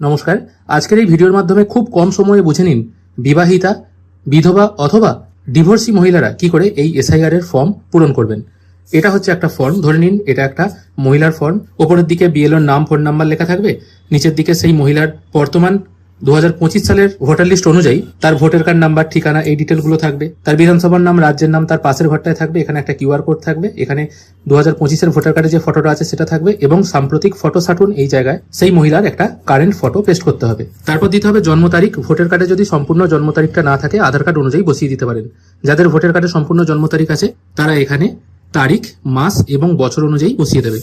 নমস্কার। আজকের এই ভিডিওর মাধ্যমে খুব কম সময়ে বুঝে নিন বিবাহিতা, বিধবা অথবা ডিভোর্সি মহিলারা কি করে এই এসআইআর এর ফর্ম পূরণ করবেন। এটা হচ্ছে একটা ফর্ম ধরে নিন এটা একটা মহিলার ফর্ম ওপরের দিকে বিএলওর নাম ফোন নাম্বার লেখা থাকবে, নিচের দিকে সেই মহিলার বর্তমান দু হাজার পঁচিশ সালের ভোটার লিস্ট অনুযায়ী তার ভোটার কার্ড নাম্বার, ঠিকানা, এই ডিটেলগুলো থাকবে। তার বিধানসভার নাম, রাজ্যের নাম, তার পাশের ঘরটায় থাকবে। এখানে একটা কিউআর কোড থাকবে। এখানে দু হাজার পঁচিশের ভোটার কার্ডে যে ফটোটা আছে সেটা থাকবে এবং সাম্প্রতিক ফটো সাটুন এই জায়গায় সেই মহিলার একটা কারেন্ট ফটো পেস্ট করতে হবে। তারপর দিতে হবে জন্ম তারিখ। ভোটার কার্ডে যদি সম্পূর্ণ জন্ম তারিখটা না থাকে, আধার কার্ড অনুযায়ী বসিয়ে দিতে পারেন। যাদের ভোটার কার্ডে সম্পূর্ণ জন্ম তারিখ আছে, তারা এখানে তারিখ, মাস এবং বছর অনুযায়ী বসিয়ে দেবে।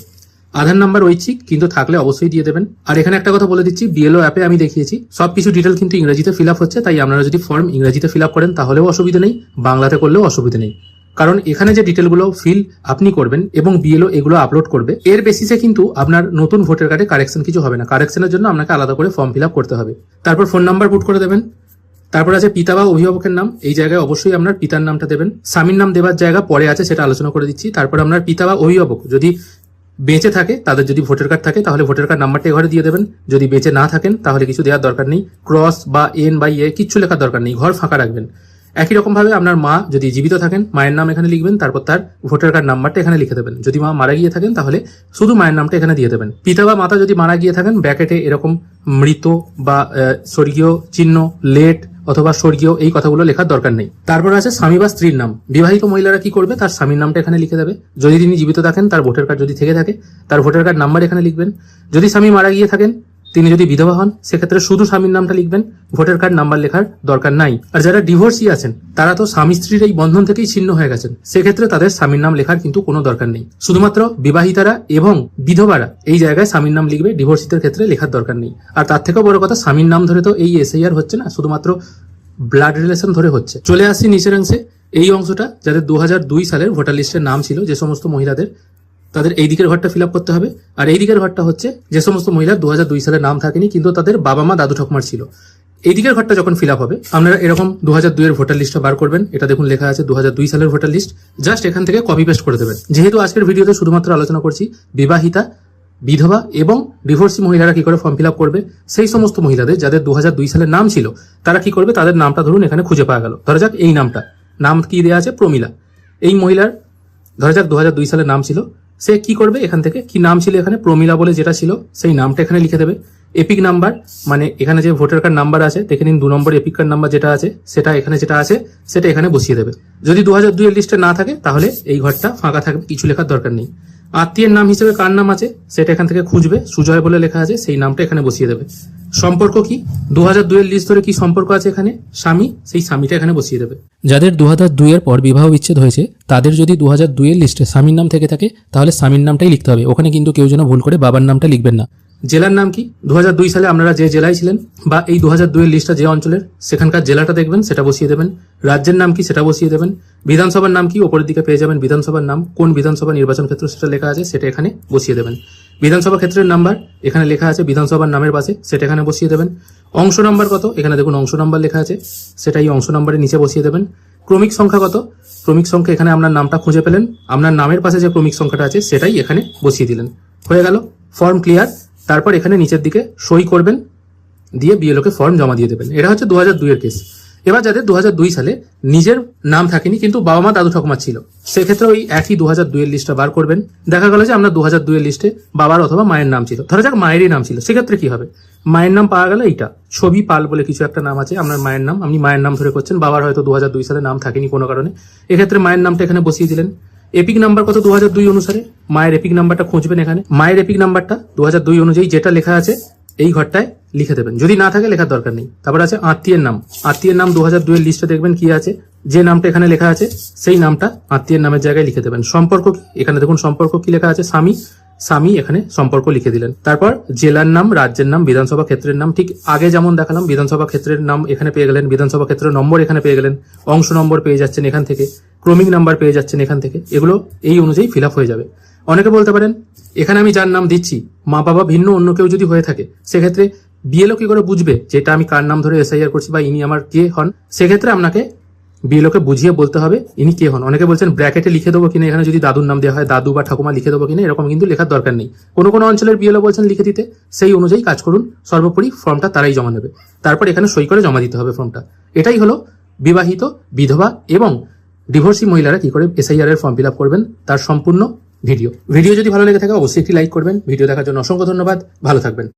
আধার নাম্বার ঐচ্ছিক কিন্তু থাকলে অবশ্যই দিয়ে দেবেন। আর এখানে একটা কথা বলে দিচ্ছি বিএলও অ্যাপে আমি দেখিয়েছি, সবকিছু ডিটেল কিন্তু ইংরেজিতে ফিল আপ হচ্ছে, তাই আপনারা যদি ফর্ম ইংরেজিতে ফিল আপ করেন, তাহলেও অসুবিধা নেই, বাংলাতে করলেও অসুবিধা নেই। কারণ এখানে যে ডিটেলগুলো ফিল আপনি করবেন এবং বিএলও এগুলো আপলোড করবে, এর বেসিসে কিন্তু আপনার নতুন ভোটার কার্ডে কারেকশন কিছু হবে না। কারেকশনের জন্য আপনাকে আলাদা করে ফর্ম ফিল আপ করতে হবে। তারপর ফোন নাম্বার পুট করে দেবেন। তারপর আছে পিতা বা অভিভাবকের নাম, এই জায়গায় অবশ্যই আপনার পিতার নামটা দেবেন। স্বামীর নাম দেওয়ার জায়গা পরে আছে, সেটা আলোচনা করে দিচ্ছি। তারপর আপনার পিতা বা অভিভাবক, যদি বেঁচে থাকে, তাদের যদি ভোটার কার্ড থাকে, তাহলে ভোটার কার্ড নাম্বারটা ঘরে দিয়ে দেবেন। যদি বেঁচে না থাকেন, তাহলে কিছু দেওয়ার দরকার নেই। ক্রস বা এন বা ইয়ে কিচ্ছু লেখার দরকার নেই। ঘর ফাঁকা রাখবেন। একই রকম ভাবে আপনার মা যদি জীবিত থাকেন, মায়ের নাম এখানে লিখবেন, তারপর তার ভোটার কার্ড নাম্বারটা এখানে লিখে দেবেন। যদি মা মারা গিয়ে থাকেন, তাহলে শুধু মায়ের নামটা এখানে দিয়ে দেবেন। পিতা বা মাতা যদি মারা গিয়ে থাকেন ব্যাকেটে এরকম মৃত বা স্বর্গীয় চিহ্ন, লেট অথবা স্বর্গীয় এই কথাগুলো লেখার দরকার নেই। তারপর আছে স্বামী বা স্ত্রীর নাম। বিবাহিত মহিলারা কি করবে? তার স্বামীর নামটা এখানে লিখে দেবে। যদি তিনি জীবিত থাকেন, তার ভোটার কার্ড যদি থেকে থাকে, তার ভোটার কার্ড নাম্বার এখানে লিখবেন। যদি স্বামী মারা গিয়ে থাকেন তিনি যদি বিধবা হন, সেক্ষেত্রে শুধু স্বামীর নামটা লিখবেন, ভোটার কার্ড, নাম্বার লেখার দরকার নাই। আর যারা ডিভোর্সি আছেন, তারা তো স্বামী স্ত্রীর এই বন্ধন থেকেই ছিন্ন হয়ে গেছেন। সেক্ষেত্রে তাদের স্বামীর নাম লেখার কিন্তু কোনো দরকার নেই। শুধুমাত্র বিবাহিতারা এবং বিধবারা এই জায়গায় স্বামীর নাম লিখবে ডিভোর্সিতের ক্ষেত্রে লেখার দরকার নেই। আর তার থেকেও বড় কথা, স্বামীর নাম ধরে তো এই এসআইআর হচ্ছে না, শুধুমাত্র ব্লাড রিলেশন ধরে হচ্ছে। চলে আসছি নিচের অংশে। এই অংশটা যাদের দু হাজার দুই সালের ভোটার লিস্টের নাম ছিল, যে সমস্ত মহিলাদের তাদের এই দিকের ঘরটা ফিল করতে হবে। আর এই দিকের ঘরটা হচ্ছে যে সমস্ত মহিলার দু দুই সালে নাম থাকেনি, কিন্তু তাদের বাবা মা দাদু ঠাকুমার ছিল। এই দিকের ঘরটা যখন ফিল হবে, আপনারা এরকম দু হাজার দুইয়ের ভোটার লিস্টটা বার করবেন। এটা দেখুন লেখা আছে দু হাজার দুই সালের ভোটার লিস্ট জাস্ট এখান থেকে কপি পেস্ট করে দেবেন। যেহেতু আজকের ভিডিওতে শুধুমাত্র আলোচনা করছি, বিবাহিতা, বিধবা এবং ডিভোর্সি মহিলারা কি করে ফর্ম ফিল করবে, সেই সমস্ত মহিলাদের যাদের দু হাজার দুই সালের নাম ছিল, তারা কি করবে, তাদের নামটা ধরুন এখানে খুঁজে পাওয়া গেল। ধরা যাক এই নামটা। নাম কি দেওয়া আছে? প্রমিলা। এই মহিলার, ধরা যাক দু সালের নাম ছিল সে কি করবে এখান থেকে? কি নাম ছিল এখানে? প্রমিলা বলে যেটা ছিল, সেই নামটা এখানে লিখে দেবে। এপিক নাম্বার মানে এখানে যে ভোটার কার্ড নাম্বার আছে, দেখে নিন দু নম্বর এপিক কার্ড নাম্বার যেটা আছে, সেটা এখানে যেটা আছে, সেটা এখানে বসিয়ে দেবে। যদি দু হাজার দুইয়ের লিস্টে না থাকে, তাহলে এই ঘরটা ফাঁকা থাকবে, কিছু লেখার দরকার নেই। আত্মীয়ের নাম হিসেবে কার নাম আছে, সেটা এখান থেকে খুঁজবে। সুজয় বলে লেখা আছে, সেই নামটা এখানে বসিয়ে দেবে। সম্পর্ক কি? দু হাজার দুইয়ের লিস্ট ধরে কি সম্পর্ক আছে এখানে? স্বামী, সেই স্বামীটা এখানে বসিয়ে দেবে। যাদের দু হাজার দুইয়ের পর বিবাহ বিচ্ছেদ হয়েছে, তাদের যদি দু হাজার দুইয়ের লিস্টে স্বামীর নাম থেকে থাকে, তাহলে স্বামীর নামটাই লিখতে হবে। ওখানে কিন্তু কেউ যেন ভুল করে বাবার নামটা লিখবেন না। জেলার নাম কি? দু সালে আপনারা যে জেলায় ছিলেন বা এই দু হাজার দুইয়ের লিস্টটা যে অঞ্চলের, সেখানকার জেলাটা দেখবেন, সেটা বসিয়ে দেবেন। রাজ্যের নাম কি, সেটা বসিয়ে দেবেন। বিধানসভার নাম কি, ওপরের দিকে পেয়ে যাবেন বিধানসভার নাম। কোন বিধানসভা নির্বাচন ক্ষেত্র সেটা লেখা আছে, সেটা এখানে বসিয়ে দেবেন। বিধানসভা ক্ষেত্রের নাম্বার এখানে লেখা আছে, বিধানসভার নামের পাশে, সেটা এখানে বসিয়ে দেবেন। অংশ নাম্বার কত, এখানে দেখুন অংশ নাম্বার লেখা আছে, সেটা এই অংশ নাম্বারের নিচে বসিয়ে দেবেন। ক্রমিক সংখ্যা কত? ক্রমিক সংখ্যা এখানে আপনার নামটা খুঁজে পেলেন। আপনার নামের পাশে যে ক্রমিক সংখ্যাটা আছে, সেটাই এখানে বসিয়ে দিলেন। হয়ে গেল, ফর্ম ক্লিয়ার। তারপর এখানে নিচের দিকে সই করবেন, দিয়ে বিএলওকে ফর্ম জমা দিয়ে দেবেন। এটা হচ্ছে দু হাজার দুইয়ের কেস এবার যাদের দু দুই সালে নিজের নাম থাকেনি, কিন্তু বাবা মা দাদু ঠাকুমার ছিল, সেক্ষেত্রে ওই একই দু হাজার দুইয়ের লিস্টটা বার করবেন। দেখা গেল যে আমরা দু হাজার দুইয়ের লিস্টে বাবার অথবা মায়ের নাম ছিল। ধরা যাক মায়েরই নাম ছিল, সেক্ষেত্রে কি হবে? মায়ের নাম পাওয়া গেল এইটা। ছবি পাল বলে কিছু একটা নাম আছে, আপনার মায়ের নাম। আপনি মায়ের নাম ধরে করছেন, বাবার হয়তো দু দুই সালে নাম থাকেনি কোনো কারণে। এক্ষেত্রে মায়ের নামটা এখানে বসিয়ে দিলেন। এপিক নাম্বার কত? দু হাজার দুই অনুসারে। মায়ের এপিক নাম্বারটা খুঁজবেন এখানে। মায়ের এপিক নাম্বারটা দু হাজার দুই অনুযায়ী যেটা লেখা আছে, এই ঘরটায় লিখে দেবেন। যদি না থাকে, লেখার দরকার নেই। তারপর আছে আত্মীয়ের নাম। আত্মীয়ের নাম দু হাজার লিস্টে দেখবেন কি আছে। যে নামটা এখানে লেখা আছে, সেই নামটা আত্মীয়ের নামের জায়গায় লিখে দেবেন। সম্পর্ক এখানে দেখুন সম্পর্ক কি লেখা আছে। স্বামী স্বামী এখানে সম্পর্ক লিখে দিলেন। তারপর জেলার নাম, রাজ্যের নাম, বিধানসভা ক্ষেত্রের নাম। ঠিক আগে যেমন দেখালাম, বিধানসভা ক্ষেত্রের নাম এখানে পেয়ে গেলেন। বিধানসভা ক্ষেত্রের নম্বর এখানে পেয়ে গেলেন। অংশ নম্বর পেয়ে যাচ্ছেন এখান থেকে। ক্রমিক নাম্বার পেয়ে যাচ্ছেন এখান থেকে। এগুলো এই অনুযায়ী ফিল হয়ে যাবে। অনেকে বলতে পারেন, এখানে আমি যার নাম দিচ্ছি, মা বাবা ভিন্ন অন্য কেউ যদি হয়ে থাকে, সেক্ষেত্রে বিএলও কি করে বুঝবে যে এটা আমি কার নাম ধরে এসআইআর করছি বা ইনি আমার কে হন? সেক্ষেত্রে আপনাকে বিএলওকে বুঝিয়ে বলতে হবে, ইনি কে হন। অনেকে বলছেন ব্র্যাকেটে লিখে দেবো কিনা, এখানে যদি দাদুর নাম দেওয়া হয়, দাদু বা ঠাকুমা লিখে দেবো কিনা, এরকম কিন্তু লেখার দরকার নেই। কোনো কোনো অঞ্চলের বিএলও বলছেন লিখে দিতে, সেই অনুযায়ী কাজ করুন, সর্বোপরি ফর্মটা তারাই জমা নেবে তারপর এখানে সই করে জমা দিতে হবে ফর্মটা। এটাই হলো বিবাহিত, বিধবা এবং ডিভোর্সি মহিলারা কি করে এসআইআর এর ফর্ম ফিল আপ করবেন? তার সম্পূর্ণ ভিডিও। ভিডিও যদি ভালো লেগে থাকে, অবশ্যই একটি লাইক করবেন। ভিডিও দেখার জন্য অসংখ্য ধন্যবাদ। ভালো থাকবেন।